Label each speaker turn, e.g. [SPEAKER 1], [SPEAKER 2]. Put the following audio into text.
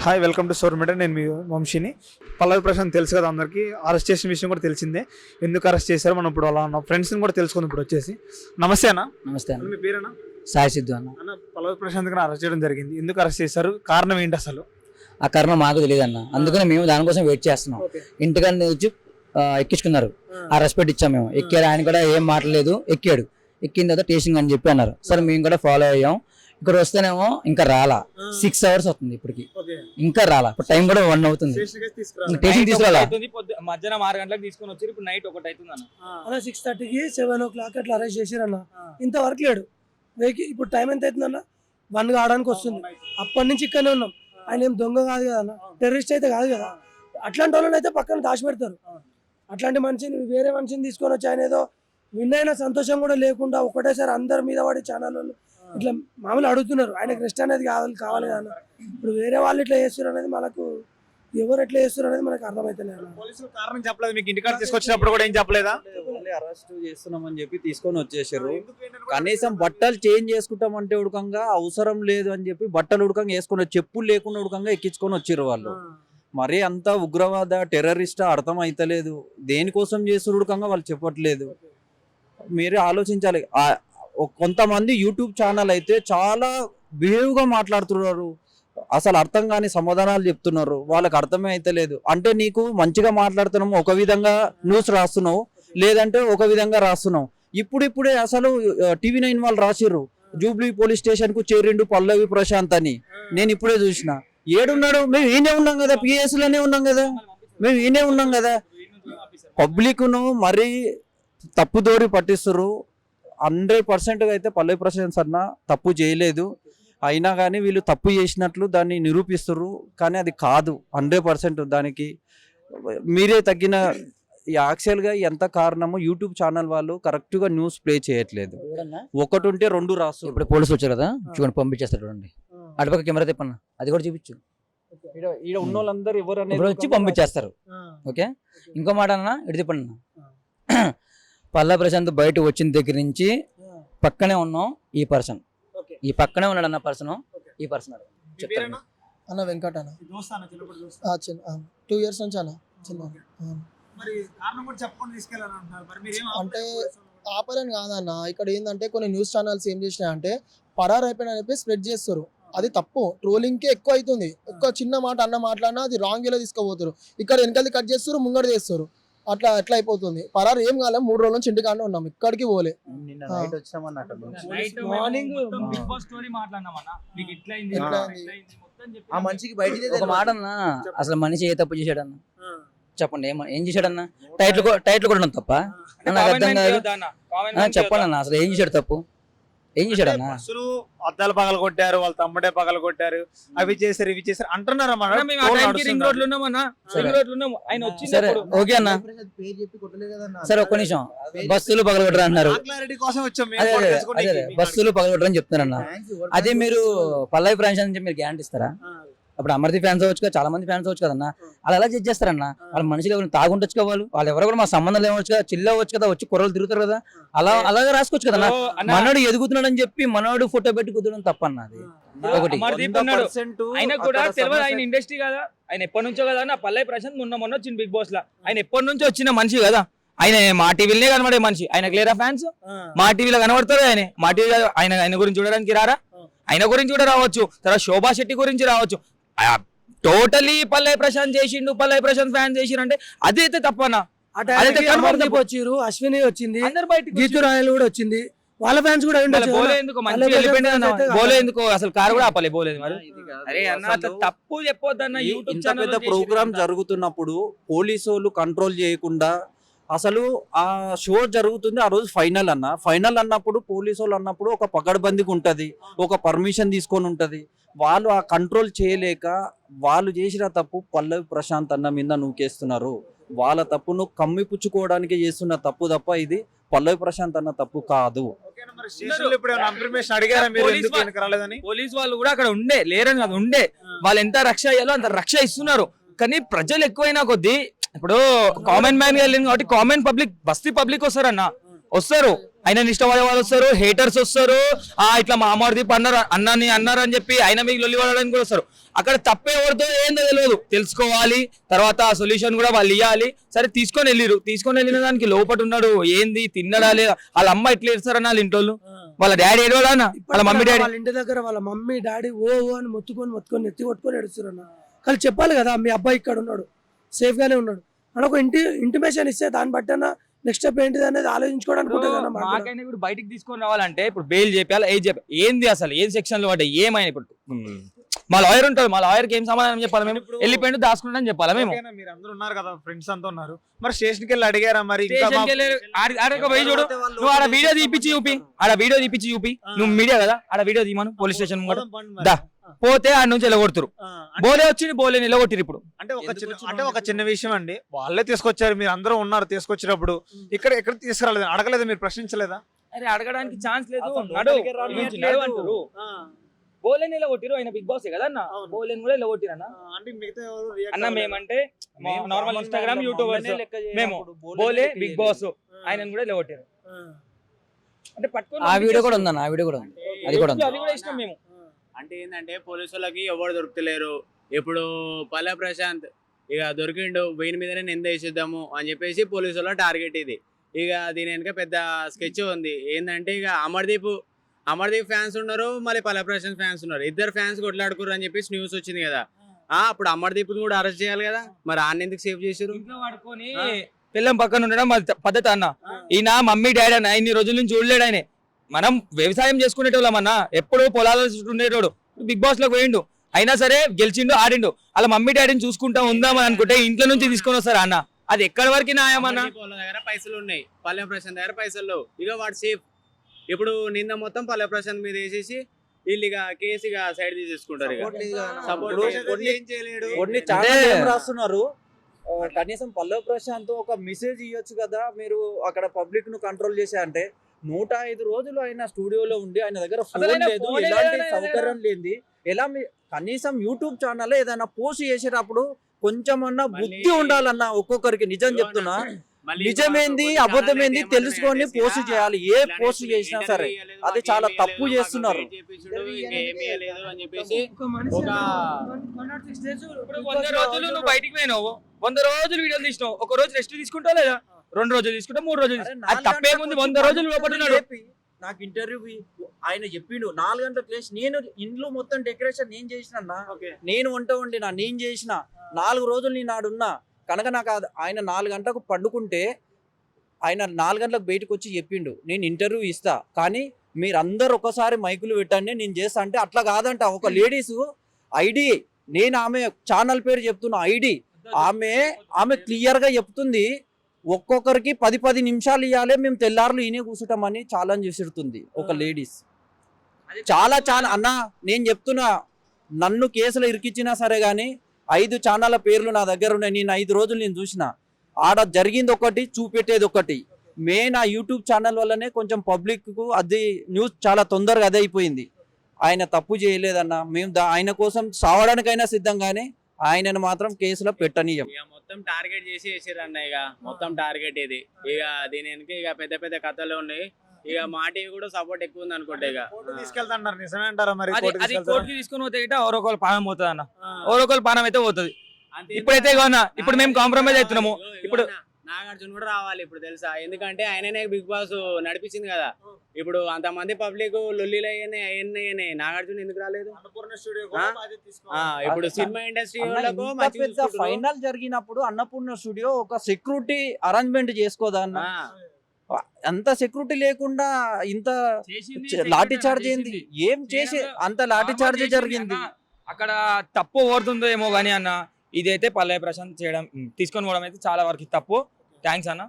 [SPEAKER 1] Hi welcome to sour meter నేను మీ వంశీని. పల్లవి ప్రశాంత్ తెలుసు కదా అందరికీ. అరెస్ట్ చేసిన విషయం కూడా తెలిసిందే. ఎందుకు అరెస్ట్ చేశారో మనం ఇప్పుడు అలా ఉన్న. ఫ్రెండ్స్ని కూడా తెలుసుకుందాం ఇప్పుడు వచ్చేసి. నమస్తే అన్న.
[SPEAKER 2] నమస్తే అన్న.
[SPEAKER 1] మీ పేరేనా
[SPEAKER 2] సాయి సిద్ధు అన్న.
[SPEAKER 1] అన్న పల్లవి ప్రశాంత్ అరెస్ట్ చేయడం జరిగింది. ఎందుకు అరెస్ట్ చేశారు? కారణం ఏంటి అసలు?
[SPEAKER 2] ఆ కారణం మాకు తెలియదు అన్న. అందుకని మేము దానికోసం వెయిట్ చేస్తున్నాం. ఇంటికాడ వచ్చి ఎక్కించుకున్నారు. ఆ. రెస్పెక్ట్ ఇచ్చాం మేము. ఎక్కాడు. ఆయన కూడా ఏం మాట్లాడలేదు. ఎక్కాడు. ఎక్కిన తర్వాత టేస్టింగ్ అని చెప్పి అన్నారు. సరే మేము కూడా ఫాలో అయ్యాం. ఇక్కడ వస్తేనేమో ఇంకా రాలా. సిక్స్ అవర్స్ అవుతుంది ఇప్పటికి. ఇంకా రాలా. ఇప్పుడు టైం కూడా వన్ అవుతుంది. టేస్టింగ్ తీసుకురాలా.
[SPEAKER 3] అవుతుంది మధ్యాహ్నం ఆరు గంటలకు తీసుకొని వచ్చారు ఇప్పుడు నైట్ ఒకటి అవుతుంది అన్న.
[SPEAKER 4] అన్న సిక్స్ థర్టీకి సెవెన్ ఓ క్లాక్ అట్లా అరెస్ట్ చేసిరన్న. ఇంతవరకు లేడు. వెహికల్ ఇప్పుడు టైం ఎంత అవుతుందన్న? వన్ కావడానికి వస్తుంది. అప్పటి నుంచి ఇక్కడనే ఉన్నాం. ఆయన ఏం దొంగ కాదు కదా అన్న. టెర్రరిస్ట్ అయితే కాదు కదా. అట్లాంటి వాళ్ళని అయితే పక్కన దాచిపెడతారు. అట్లాంటి మనిషిని వేరే మనిషిని తీసుకొని వచ్చి ఆయన ఏదో విన్ అయిన సంతోషం కూడా లేకుండా ఒకటేసారి అందరి మీద పడి ఛానల్ ఇట్లా మామూలు అడుగుతున్నారు. ఆయనకు రెస్ట్ అనేది కావాలి కావాలి కదా అన్న. ఇప్పుడు వేరే వాళ్ళు ఇట్లా చేస్తారు అనేది మనకు ఎవరు ఎట్లా చేస్తారు అనేది మనకు అర్థమవుతలేదు
[SPEAKER 1] పోలీసులు కారణం చెప్పలేదు. మీకు ఇంటికాడ తీసుకొచ్చినప్పుడు కూడా ఏం చెప్పలేదా?
[SPEAKER 5] అరెస్ట్ చేస్తున్నామని చెప్పి తీసుకొని వచ్చేసారు. కనీసం బట్టలు చేంజ్ చేసుకుంటామంటే ఉడకంగా అవసరం లేదు అని చెప్పి బట్టలు ఉడకంగా వేసుకుని చెప్పులు లేకుండా ఉడకంగా ఎక్కించుకొని వచ్చారు వాళ్ళు. మరీ అంత ఉగ్రవాద టెర్రరిస్ట్ అర్థం అయితలేదు దేనికోసం చేస్తున్నారు ఉడకంగా వాళ్ళు చెప్పట్లేదు. మీరే ఆలోచించాలి. కొంతమంది యూట్యూబ్ ఛానల్ అయితే చాలా బిహేవ్గా మాట్లాడుతున్నారు. అసలు అర్థం కాని సమాధానాలు చెప్తున్నారు. వాళ్ళకి అర్థమే అయితలేదు అంటే నీకు మంచిగా మాట్లాడుతున్నాము ఒక విధంగా న్యూస్ రాస్తున్నావు లేదంటే ఒక విధంగా రాస్తున్నావు. ఇప్పుడిప్పుడే అసలు టీవీ నైన్ వాళ్ళు రాసిర్రు. జూబ్లీ పోలీస్ స్టేషన్కు చేరిండు పల్లవి ప్రశాంత్ అని. నేను ఇప్పుడే చూసిన. ఏడున్నాడు? మేము ఈయనే ఉన్నాం కదా పిఎస్లోనే ఉన్నాం కదా. మేము ఈయనే ఉన్నాం కదా. పబ్లిక్ను మరీ తప్పుదోరి పట్టిస్తారు హండ్రెడ్ పర్సెంట్ అయితే పల్లవి ప్రశాంత్ అన్న తప్పు చేయలేదు. అయినా కానీ వీళ్ళు తప్పు చేసినట్లు దాన్ని నిరూపిస్తారు కానీ అది కాదు. హండ్రెడ్ పర్సెంట్ దానికి మీరే తగ్గిన యాక్చువల్గా ఎంత కారణమో యూట్యూబ్ ఛానల్ వాళ్ళు కరెక్ట్గా న్యూస్ ప్లే చేయట్లేదు. ఒకటి ఉంటే రెండు రాసు.
[SPEAKER 2] ఇప్పుడు పోలీసులు వచ్చారు కదా? చూడండి పంపించేస్తారు చూడండి. అటుపక్క కెమెరా తిప్పన్న అది కూడా చూపించు.
[SPEAKER 5] ఈడ ఉన్న వాళ్ళందరూ ఎవరు
[SPEAKER 2] వచ్చి పంపించేస్తారు. ఓకే? ఇంకో మాట అన్న ఇటు అన్న. పల్లా ప్రశాంత్ బయట వచ్చిన దగ్గర నుంచి పక్కనే ఉన్నాం ఈ పర్సన్. ఈ పక్కనే ఉన్నాడు అన్న పర్సన్ ఈ పర్సన్
[SPEAKER 1] మీ పేరేనా?
[SPEAKER 4] అన్న వెంకట అన్న.
[SPEAKER 1] ఈ దోస్తా అన్న, చిన్నప్పటి దోస్తా.
[SPEAKER 4] ఆ, చిన్న టూ ఇయర్స్ నుంచి అన్న చిన్న. అంటే? ఆపలేని కాదన్న. ఇక్కడ ఏంటంటే కొన్ని న్యూస్ ఛానల్స్ ఏం చేసినాయంటే పరారు అయిపోయిన చెప్పి స్ప్రెడ్ చేస్తారు. అది తప్పు. ట్రోలింగ్కి ఎక్కువ అవుతుంది ఎక్కువ చిన్న మాట అన్న మాట్లాడినా అది రాంగ్ వేలో తీసుకుపోతారు. ఇక్కడ వెనకాల కట్ చేస్తారు ముంగడ చేస్తారు అట్లా అట్లా అయిపోతుంది. పరారు ఏం కాలే మూడు రోజుల నుంచి ఇంటికాడనే ఉన్నాం. ఇక్కడికి పోలే.
[SPEAKER 5] నిన్న
[SPEAKER 4] ఆ.
[SPEAKER 5] Night వచ్చామన్నట్టు
[SPEAKER 3] night
[SPEAKER 4] morning
[SPEAKER 3] Bigg Boss story మాట్లాడినామన్నా మీకు ఇట్లా అయింది
[SPEAKER 4] ఇట్లా
[SPEAKER 3] ఇట్లా
[SPEAKER 4] అయింది.
[SPEAKER 3] అయింది, మొత్తం చెప్పి
[SPEAKER 5] ఆ మనిషికి బయటికి
[SPEAKER 2] ఒక మాట అన్న అసలు మనిషి ఏ తప్పు చేశాడన్న. చెప్పండి ఏం చేశాడన్న? టైటిల్ టైటిల్ కూడా ఉండదు తప్ప. నాకు అర్థం కాదు. చెప్పండి? అన్న. అసలు ఏం చేశాడు తప్పు? ఏం చేశాడన్న
[SPEAKER 1] బస్సులు అద్దాలు పగల కొట్టారు వాళ్ళ తమ్ముడే పగల కొట్టారు అవి చేశారు ఇవి చేశారు అంటున్నారు.
[SPEAKER 3] అన్న, రింగ్. రోడ్లు ఉన్నామన్నా
[SPEAKER 2] సరే.
[SPEAKER 3] రింగ్ రోడ్లు ఉన్నాము ఆయన
[SPEAKER 2] సరే ఓకే అన్న. సరే ఒక్క నిమిషం. బస్సులు
[SPEAKER 1] కోసం వచ్చాం తెలుసుకోనీకి.
[SPEAKER 2] అదే
[SPEAKER 1] మీ
[SPEAKER 2] బస్సులు పగలగొట్టరు అని చెప్తున్నారన్న. అదే మీరు పల్లవి నుంచి మీరు గ్యారంటీ ఇస్తారా. అప్పుడు అమర్దీప్ ఫ్యాన్స్ అవ్వచ్చు కదా చాలా మంది ఫ్యాన్స్ అవ్వచ్చు కదన్న వాళ్ళు ఎలా జడ్జ్ చేస్తారన్న? వాళ్ళ మనుషులు ఎవరు తాగుంటొచ్చు కదా వాళ్ళు వాళ్ళు ఎవరు కూడా మా సంబంధం లేవచ్చు కదా చిల్ల అవ్వచ్చు కదా వచ్చి కుర్రలు తిరుగుతారు కదా అలా అలాగే రాసుకోవచ్చు
[SPEAKER 3] అన్న,
[SPEAKER 2] మనోడు ఎదుగుతున్నాడు అని చెప్పి మనోడు ఫోటో పెట్టి కుదరడం తప్పన్న అది. ఒకటి.
[SPEAKER 3] అమర్దీప్ ఉన్నాడు. ఆయన కూడా తెలియదు ఆయన ఇండస్ట్రీ కదా? ఆయన ఎప్పటి నుంచో కదా నా పల్లె ప్రశాంత్ మొన్న మొన్న వచ్చింది బిగ్ బాస్ లా. ఆయన ఎప్పటి నుంచో వచ్చిన మనిషి కదా. ఆయన మా టీవీలోనే కనబడే మనిషి. ఆయన క్లియరా ఫ్యాన్స్. మా టీవీలో కనబడతారు ఆయన? మా టీవీ ఆయన ఆయన గురించి చూడడానికి రారా? ఆయన గురించి కూడా రావచ్చు. తర్వాత శోభా శెట్టి గురించి రావచ్చు. టోటలీ పల్లె ప్రశాంత్ చేసిండు పల్లె ప్రశాంత్ ఫ్యాన్ చేసిండు అంటే అదైతే తప్పనా.
[SPEAKER 4] వచ్చిర్రు అశ్విని వచ్చింది గీతు రాయలు కూడా వచ్చింది. వాళ్ళ ఫ్యాన్స్ కూడా.
[SPEAKER 3] ఎందుకు? అసలు కారు కూడా ఆపలే బోలేదు మరి. అరే అన్న తప్పు చెప్పొద్దన్న యూట్యూబ్
[SPEAKER 5] ఇంత
[SPEAKER 3] ఛానల్
[SPEAKER 5] పెద్ద ప్రోగ్రామ్ జరుగుతున్నప్పుడు పోలీసు వాళ్ళు కంట్రోల్ చేయకుండా అసలు ఆ షో జరుగుతుంది ఆ రోజు ఫైనల్ అన్న. ఫైనల్ అన్నప్పుడు పోలీసు వాళ్ళు అన్నప్పుడు ఒక పకడ్బందీకి ఉంటది. ఒక పర్మిషన్ తీసుకొని ఉంటది. వాళ్ళు ఆ కంట్రోల్ చేయలేక వాళ్ళు చేసిన తప్పు పల్లవి ప్రశాంత్ అన్న మీద నూకేస్తున్నారు. వాళ్ళ తప్పును కమ్మిపుచ్చుకోవడానికి చేస్తున్న తప్పు తప్ప ఇది పల్లవి ప్రశాంత్ అన్న తప్పు కాదు.
[SPEAKER 3] పోలీస్ వాళ్ళు కూడా అక్కడ ఉండే లేరని కాదు ఉండే. వాళ్ళు ఎంత రక్ష అయ్యాలో అంత రక్ష ఇస్తున్నారు. కానీ ప్రజలు ఎక్కువైనా కొద్దీ ఇప్పుడు కామన్ మ్యాన్ వెళ్ళింది కాబట్టి కామన్ పబ్లిక్ బస్తీ పబ్లిక్ వస్తారన్న. వస్తారు. ఆయన ఇష్టపడే వాళ్ళు వస్తారు హేటర్స్ వస్తారు. ఆ ఇట్లా మా అమర్దీప్ అన్నారు అన్నాని అన్నారు అని చెప్పి ఆయన మీకు లొల్లి పడడానికి కూడా వస్తారు. అక్కడ తప్పే ఎవరితో ఏందో తెలియదు. తెలుసుకోవాలి. తర్వాత ఆ సొల్యూషన్ కూడా వాళ్ళు ఇవ్వాలి సరే తీసుకొని వెళ్ళిరు తీసుకొని వెళ్ళిన దానికి లోపట ఉన్నాడు. ఏంది? తిన్నడా లేదా? వాళ్ళ అమ్మ ఎట్లా ఇస్తారని వాళ్ళ ఇంటోళ్ళు? వాళ్ళ డాడీ ఏడవాడా వాళ్ళ మమ్మీ డాడీ?
[SPEAKER 4] వాళ్ళ ఇంటి దగ్గర వాళ్ళ మమ్మీ డాడీ ఓ ఓ అని మొత్తుకొని మొత్తుకొని ఎత్తి కొట్టుకొని ఏడుస్తున్నారు కానీ చెప్పాలి కదా మీ అబ్బాయి ఇక్కడ ఉన్నాడు. సేఫ్ గానే ఉన్నాడు. అని ఒక ఇంటి ఇంటిమేషన్ ఇస్తే దాన్ని బట్టి నెక్స్ట్ స్టెప్ ఏంటిది అనేది ఆలోచించుకోవడానికి
[SPEAKER 3] ఇప్పుడు బయటికి తీసుకొని రావాలంటే ఇప్పుడు బెయిల్ చేయాలి ఏది చెప్పాలి ఏంది అసలు? ఏం సెక్షన్లో పడ్డాయి? ఏమైనా ఇప్పుడు? మా లాయర్ ఉంటాడు మా లాయర్కి ఏం సమాధానం చెప్పాలి మేము? వెళ్ళిపోయిండు దాచుకుంటాం చెప్పాలి మేము?
[SPEAKER 1] మీరు అందరూ ఉన్నారు కదా ఫ్రెండ్స్ అంతా ఉన్నారు. మరి స్టేషన్కి వెళ్ళి అడిగారా మరి?
[SPEAKER 3] స్టేషన్కి పోయి చూడు. నువ్వు ఆడ వీడియో తీపిచ్చి చూపి. ఆడ వీడియో తీపిచ్చి చూపి. నువ్వు మీడియా కదా? ఆడ వీడియో తీయమను పోలీస్ స్టేషన్ కూడా. పోతే ఆడ నుంచి వెళ్ళగొడుతురు.
[SPEAKER 1] ఆ, అంటే-
[SPEAKER 3] బోలే వచ్చింది బోలే నిలగొట్టిరు ఇప్పుడు.
[SPEAKER 1] అంటే ఒక చిన్న అంటే ఒక చిన్న విషయం అండి. వాళ్ళే తీసుకొచ్చారు మీరు అందరూ ఉన్నారు తీసుకొచ్చినప్పుడు. ఇక్కడ ఎక్కడ తీసుకురాలేదు? అడగలేదు? మీరు ప్రశ్నించలేదా?
[SPEAKER 3] అరే అడగడానికి ఛాన్స్ లేదు.
[SPEAKER 5] అసలు
[SPEAKER 3] నడు.
[SPEAKER 5] లోపలికి రానియట్లేదు.
[SPEAKER 3] నుంచి నడు అంటారు బోలే నిలగొట్టిరు ఆయన బిగ్ బాస్ కదా అన్న. బోలేని కూడా నిలగొట్టిరు అన్న?
[SPEAKER 1] అంటే మిగతా
[SPEAKER 3] అన్న? మేమంటే
[SPEAKER 5] మేము
[SPEAKER 3] నార్మల్ ఇన్స్టాగ్రామ్
[SPEAKER 5] ఇలా
[SPEAKER 3] యూట్యూబర్స్ మేము
[SPEAKER 5] బోలే
[SPEAKER 3] బిగ్. బాస్.
[SPEAKER 1] ఆ,
[SPEAKER 3] ఆయన కూడా నిలగొట్టారు.
[SPEAKER 1] ఆ.
[SPEAKER 3] అంటే పట్టుకొని
[SPEAKER 2] ఆ వీడియో కూడా ఉందన్న ఆ వీడియో కూడా ఉంది. అది కూడా ఉంది.
[SPEAKER 3] అది కూడా ఇష్టం మేము.
[SPEAKER 6] అంటే ఏంటంటే పోలీసు వాళ్ళకి ఎవరు దొరుకుతలేరు. ఇప్పుడు పల్లె ప్రశాంత్ ఇక దొరికిండు వీని మీదనే నింద వేసేద్దాము అని చెప్పేసి పోలీసు వాళ్ళ టార్గెట్ ఇది. ఇక దీని వెనక పెద్ద స్కెచ్ ఉంది. ఏంటంటే ఇక అమర్దీప్ అమర్దీప్ ఫ్యాన్స్ ఉన్నారు మళ్ళీ పల్లె ప్రశాంత్ ఫ్యాన్స్ ఉన్నారు. ఇద్దరు ఫ్యాన్స్ కొట్లాడుకున్నారు అని చెప్పేసి న్యూస్ వచ్చింది కదా. ఆ అప్పుడు అమర్దీప్ కూడా అరెస్ట్ చేయాలి కదా. మరి ఆయన ఎందుకు సేవ్ చేసారు
[SPEAKER 3] పడుకొని. పిల్లం పక్కన ఉండడం పద్ధతి అన్న. ఈయన మమ్మీ డాడీ అన్న ఇన్ని రోజుల నుంచి చూడలేడు ఆయన. మనం వ్యవసాయం చేసుకునేటోళ్ళం అన్న ఎప్పుడు పొలాల చుట్టూ ఉండేటోడు. బిగ్ బాస్లోకి పోయిండు. అయినా సరే గెలిచిండు ఆడిండు. అలా మమ్మీ డాడీని చూసుకుంటా ఉందామని అనుకుంటే ఇంట్లో నుంచి తీసుకొని వస్తారు అన్న? అది ఎక్కడి వరకు న్యాయం అన్న?
[SPEAKER 6] అమర్దీప్ వాళ్ళ దగ్గర పైసలు ఉన్నాయి. పల్లె ప్రశాంత్ దగ్గర పైసలు ఇక వాడు సేఫ్ ఇప్పుడు నిన్న మొత్తం పల్లె ప్రశాంత్ మీద వేసేసి వీళ్ళు ఇక కేసు ఇక సైడ్ తీసేసుకుంటారు
[SPEAKER 5] రాస్తున్నారు? కనీసం పల్లవి ప్రశాంత్ ఒక మెసేజ్ ఇవ్వచ్చు కదా? మీరు అక్కడ పబ్లిక్ను కంట్రోల్ చేసే అంటే నూట ఐదు రోజులు ఆయన స్టూడియోలో ఉండి ఆయన దగ్గర ఫోన్ లేదు ఎలాంటి సౌకర్యం లేనిది ఎలా కనీసం యూట్యూబ్ ఛానల్ ఏదైనా పోస్ట్ చేసేటప్పుడు కొంచెమన్నా బుద్ధి ఉండాలన్న ఒక్కొక్కరికి నిజం చెప్తున్నా నిజమేంది అబద్ధమేంది తెలుసుకొని పోస్ట్ చేయాలి ఏ పోస్ట్ చేసినా సరే అది చాలా తప్పు చేస్తున్నారు.
[SPEAKER 3] వంద రోజులు నువ్వు బయటికి పోయినావు వంద రోజులు వీడియోలు తీసినావు ఒక రోజు రెస్ట్ తీసుకుంటావు లేదా రెండు రోజులు తీసుకుంటా మూడు రోజులు. అది తప్పేముంది వంద రోజులు లోపల ఉన్నాడు.
[SPEAKER 5] లేపి నాకు ఇంటర్వ్యూ ఆయన చెప్పిండు నాలుగు గంటలకు లేచి నేను ఇంట్లో మొత్తం డెకరేషన్ నేను చేసిన. నేను వంట వండినా నేను చేసిన. నాలుగు రోజులు నేను ఆడున్నా కనుక నాకు ఆయన నాలుగు గంటలకు పండుకుంటే ఆయన నాలుగు గంటలకు బయటకు వచ్చి చెప్పిండు నేను ఇంటర్వ్యూ ఇస్తా. కానీ మీరందరూ ఒకసారి మైకులు పెట్టండి నేను చేస్తా అంటే అట్లా కాదంట. ఒక లేడీస్ ఐడి నేను ఆమె ఛానల్ పేరు చెప్తున్నా ఐడి. ఆమె ఆమె క్లియర్గా చెప్తుంది. ఒక్కొక్కరికి పది పది నిమిషాలు ఇవ్వాలి మేము తెల్లారులు ఈయనే కూర్చుంటామని ఛాలెంజ్ విసురుతుంది ఒక లేడీస్. చాలా చాలా అన్న నేను చెప్తున్నా నన్ను కేసులు ఇరికిచ్చినా సరే గానీ ఐదు ఛానళ్ళ పేర్లు నా దగ్గర ఉన్నాయి నేను ఐదు రోజులు నేను చూసిన. ఆడ జరిగింది ఒకటి చూపెట్టేది ఒకటి. మెయిన్ ఆ యూట్యూబ్ ఛానల్ వల్లనే కొంచెం పబ్లిక్కు అది న్యూస్ చాలా తొందరగా అదే అయిపోయింది. ఆయన తప్పు చేయలేదన్న మేము ఆయన కోసం సావడానికైనా సిద్ధంగానే ఆయనను మాత్రం కేసులో పెట్టనీయం.
[SPEAKER 6] మొత్తం టార్గెట్ చేసి వేసారు అన్న ఇక. మొత్తం టార్గెట్ ఇది. ఇక దీని వెనక ఇక పెద్ద పెద్ద కథలు ఉన్నాయి. ఇక మా టీవీ కూడా సపోర్ట్ ఎక్కువ ఉంది అనుకుంటా ఇక.
[SPEAKER 1] నిజమే అంటారా మరి?
[SPEAKER 3] అది
[SPEAKER 1] కోర్టు
[SPEAKER 3] అది
[SPEAKER 1] తీసుకెళ్తారా?
[SPEAKER 3] కోర్టుకి తీసుకొని పోతే గిట్ట పానం పోతుంది అన్న. ఎవరొకరు పానం అయితే పోతుంది. ఇప్పుడైతే ఇప్పుడు మేము కాంప్రమైజ్ అవుతున్నాము. ఇప్పుడు
[SPEAKER 6] నాగార్జున కూడా రావాలి ఇప్పుడు తెలుసా? ఎందుకంటే ఆయననే బిగ్ బాస్ నడిపించింది కదా. ఇప్పుడు అంతమంది పబ్లిక్ లొల్లిలు అయ్యాయి అయ్యాయి నాగార్జున ఎందుకు రాలేదు?
[SPEAKER 1] అన్నపూర్ణ స్టూడియో
[SPEAKER 6] ఆ?
[SPEAKER 1] కూడా బాధ్యత తీసుకోవాలి.
[SPEAKER 6] ఆ, ఇప్పుడు సినిమా ఇండస్ట్రీ.
[SPEAKER 5] ఫైనల్ జరిగినప్పుడు అన్నపూర్ణ స్టూడియో ఒక సెక్యూరిటీ అరేంజ్మెంట్ చేసుకోదా అన్న?
[SPEAKER 6] ఆ,
[SPEAKER 5] అంత సెక్యూరిటీ లేకుండా ఇంత లాఠీ చార్జ్ ఏంది? ఏం చేసి అంత లాఠీ చార్జ్ జరిగింది?
[SPEAKER 3] అక్కడ తప్పు ఓడుతుందో ఏమో కానీ అన్న ఇదైతే పల్లె ప్రశాంత్ చేయడం తీసుకొని పోవడం అయితే చాలా వరకు తప్పు. థ్యాంక్స్ అన్న